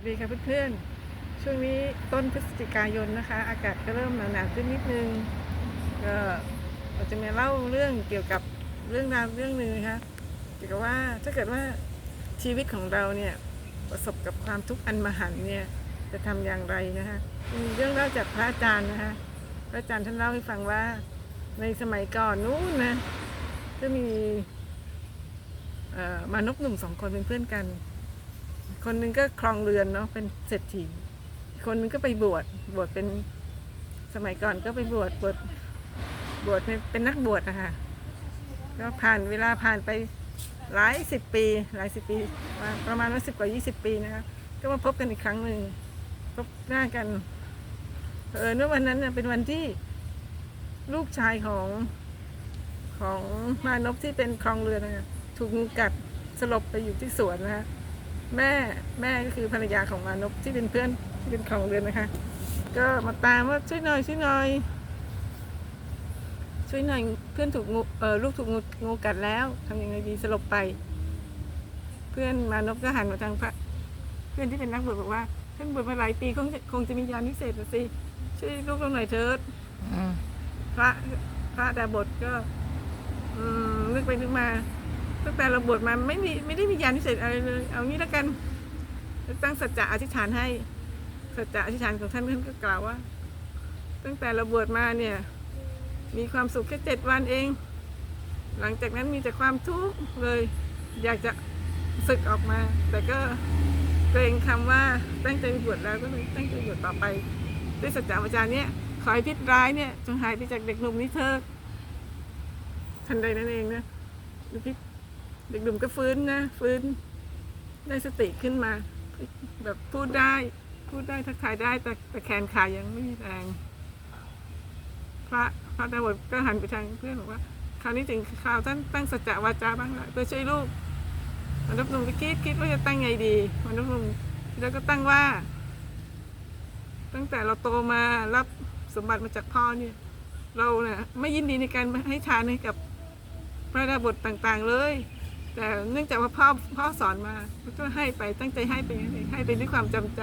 สวัสดีค่ะเพื่อนๆ ช่วงนี้ต้นพฤศจิกายนนะคะ อากาศก็เริ่มหนาวๆขึ้นนิดนึง ก็เราจะมาเล่าเรื่องเกี่ยวกับเรื่องราวเรื่องหนึ่งนะคะเกี่ยวกับว่าถ้าเกิดว่าชีวิตของเราเนี่ยประสบกับความทุกข์อันมหันเนี่ยจะทำอย่างไรนะคะมีเรื่องเล่าจากพระอาจารย์นะคะพระอาจารย์ท่านเล่าให้ฟังว่าในสมัยก่อนนู้นนะก็มีเอ่อมานพหนุ่มสองคนเป็นเพื่อนกัน คนหนึงก็ครองเรือนเนาะเป็นเศรษฐีคนหนึงก็ไปบวชบวชเป็นสมัยก่อนก็ไปบวชบวชบวชเป็นนักบวชนะคะก็ผ่านเวลาผ่านไปหลายสิบปี หลายสิบปี ประมาณว่าสิบกว่ายี่สิบปีนะคะก็มาพบกันอีกครั้งหนึ่งพบหน้ากันเออเมื่อวันนั้นเป็นวันที่ลูกชายของของมานพที่เป็นครองเรือนนะคะถูกงูกัดสลบไปอยู่ที่สวนนะคะ แม่แม่ก็คือภรรยาของมานพที่เป็นเพื่อนที่เป็นของเรือนนะคะ ก็มาตามว่าช่วยหน่อยช่วยหน่อย ช่วยหน่อยเพื่อนถูกงูเออลูกถูกงูงูกัดแล้วทำยังไงดีสลบไป เพื่อนมานพก็หันมาทางพระ เพื่อนที่เป็นนักบวชบอกว่าเพื่อนบวชมาหลายปีคงจะคงจะมียานวิเศษน่ะสิช่วยลูกเราหน่อยเถิดอืมพระพระดาบทก็อืมนึกไปนึกมา ตั้งแต่เราบวชมาไม่มีไม่ได้มียานพิเศษอะไรเลย เอางี้แล้วกันตั้งสัจจะอธิษฐานให้สัจจะอธิษฐานของท่านท่านก็กล่าวว่า ตั้งแต่เราบวชมาเนี่ย มีความสุขแค่เจ็ดวันเอง หลังจากนั้นมีแต่ความทุกข์เลย อยากจะศึกออกมา แต่ก็เกรงคำว่าตั้งใจบวชแล้วก็เลยตั้งใจบวชต่อไป ด้วยสัจจะวาจาเนี่ยขอให้พิษร้ายเนี่ยจงหายไปจากเด็กหนุ่มนี้เถิดทันใดนั้นเองนะพิษ เด็กหนุ่มก็ฟื้นนะฟื้นได้สติขึ้นมา แบบพูดได้ พูดได้ทักทายได้ แต่แต่แขนขายังไม่มีแรงพระพระดาบทก็หันไปทางเพื่อนบอกว่าคราวนี้ถึงคราวท่านตั้งสัจจะวาจาบ้างละเพื่อช่วยลูกมนุษย์หนุ่มก็คิดคิดว่าจะตั้งไงดีมนุษย์หนุ่มแล้วก็ตั้งว่า ตั้งแต่เราโตมารับสมบัติมาจากพ่อเนี่ย เราเนี่ยไม่ยินดีในการให้ทานให้กับพระดาบทต่าง ๆ เลย แต่เนื่องจากว่าพ่อพ่อสอนมาก็ให้ไปตั้งใจให้ไปอย่างนั้นเองให้ไปด้วยความจำใจ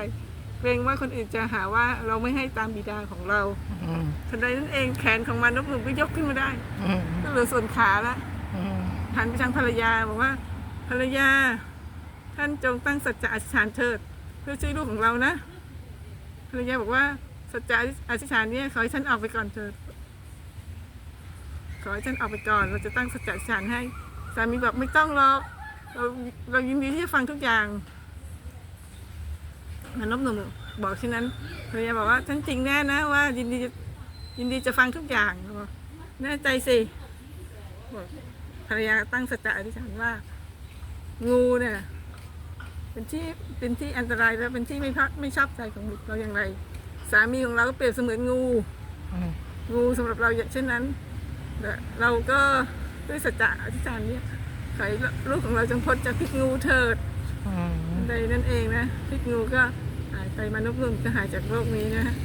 เกรงว่าคนอื่นจะหาว่าเราไม่ให้ตามบิดาของเราอืมทันใดนั้นเองแขนของมันนกหนุ่มก็ยกขึ้นมาได้อืมก็เหลือส่วนขาละอืมหันไปทางภรรยาบอกว่า ภรรยา ท่านจงตั้งสัจจะอธิษฐานเถิด เพื่อช่วยลูกของเรานะ ภรรยาบอกว่าสัจจะอธิษฐานเนี่ยขอให้ฉันออกไปก่อนเถิดขอให้ฉันออกไปก่อนเราจะตั้งสัจจะอธิษฐานให้ สามีบอกไม่ต้องหรอกเราเรายินดีที่จะฟังทุกอย่างมันนบหนุ่มบอกเช่นนั้นภรรยาบอกว่าฉันจริงแน่นะว่า ยินดีจะยินดีจะฟังทุกอย่างบอกแน่ใจสิบอกภรรยาตั้งสัจจะอธิษฐานว่า งูเนี่ยเป็นที่เป็นที่อันตรายและเป็นที่ไม่พักไม่ชอบใจของบุตรเราอย่างไร สามีของเราก็เปรียบเสมือนงูงูสำหรับเราอย่างเช่นนั้นเราก็ ด้วยสัจจะอธิษฐานเนี่ยขอให้ลูกของเราจงพ้นจากพิษงูเถิดอืมใดนั่นเองนะพิษงูก็หายไปมนุษย์นุ่มก็หายจากโรคนี้นะฮะ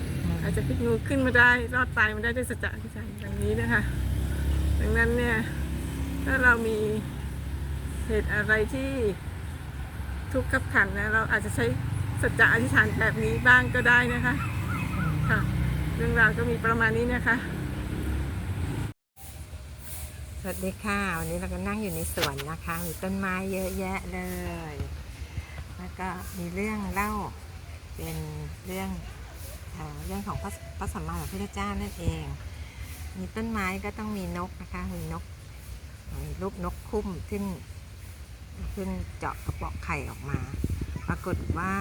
หายจากพิษงูขึ้นมาได้รอดตายมาได้ด้วยสัจจะอธิษฐานอย่างนี้นะคะ ดังนั้นเนี่ยถ้าเรามีเหตุอะไรที่ทุกข์ขับขันนะเราอาจจะใช้สัจจะอธิษฐานแบบนี้บ้างก็ได้นะคะค่ะเรื่องราวก็มีประมาณนี้นะคะ สวัสดีค่ะ วันนี้เราก็นั่งอยู่ในสวนนะคะ มีต้นไม้เยอะแยะเลย แล้วก็มีเรื่องเล่าเป็นเรื่องเอเรื่องของพระพระสัมมาสัมพุทธเจ้านั่นเอง มีต้นไม้ก็ต้องมีนกนะคะ มีนกมีรูปนกคุ้มขึ้นขึ้นเจาะกระเปาไข่ออกมา ปรากฏว่า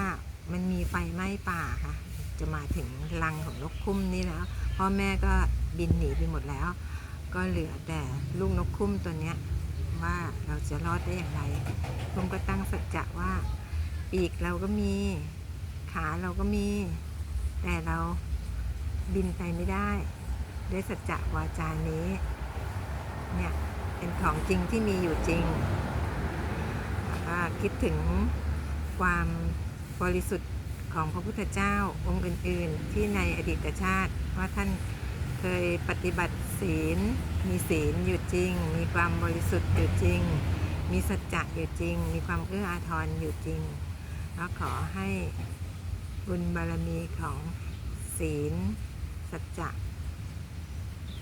มันมีไฟไหม้ป่าค่ะ จะมาถึงรังของนกคุ้มนี่แล้ว พ่อแม่ก็บินหนีไปหมดแล้ว ก็เหลือแต่ลูกนกคุ้มตัวเนี้ยว่าเราจะรอดได้อย่างไรคุ้มก็ตั้งสัจจะว่า ปีกเราก็มี ขาเราก็มี แต่เราบินไปไม่ได้ ด้วยสัจจะวาจานี้ เนี่ยเป็นของจริงที่มีอยู่จริงแล้วก็คิดถึงความบริสุทธิ์ของพระพุทธเจ้าองค์อื่น ๆ ที่ในอดีตชาติว่าท่าน เคยปฏิบัติศีล มีศีลอยู่จริง มีความบริสุทธิ์อยู่จริง มีสัจจะอยู่จริง มีความเอื้ออาทรอยู่จริงก็ขอให้บุญบารมีของศีล สัจจะ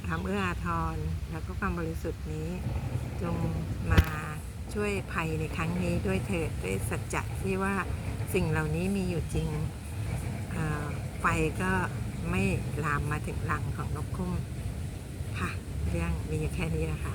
ความเอื้ออาทรแล้วก็ความบริสุทธิ์นี้จงมาช่วยภัยในครั้งนี้ด้วยเถิดด้วยสัจจะที่ว่าสิ่งเหล่านี้มีอยู่จริงไฟก็ ไม่ลามมาถึงรังของนกคุ้มค่ะ เรื่องมีแค่นี้นะคะ